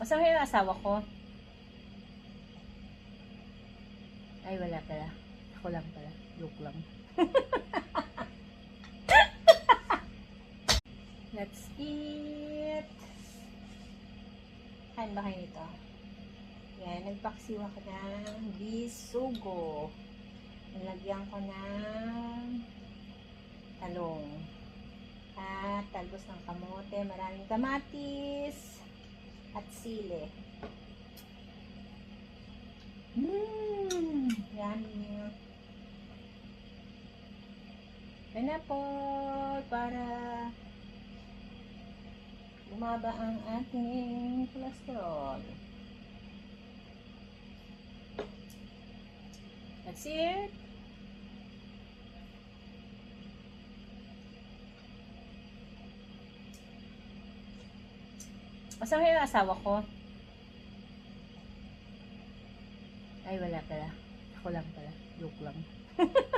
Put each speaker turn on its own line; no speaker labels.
Masama yung asawa ko. Ay, wala pala. Ako lang pala. Joke lang. Let's eat. Kain ba kayo nito? Yan, nagpaksiwa ko ng bisugo. Nilagyan ko ng talong. At talbos ng kamote, maraming kamatis at sili. Mmm! Yummy! Pineapple para bumaba ang ating cholesterol. That's it. Masama yung asawa ko. Ay, wala pala. Ako lang pala. Joke lang.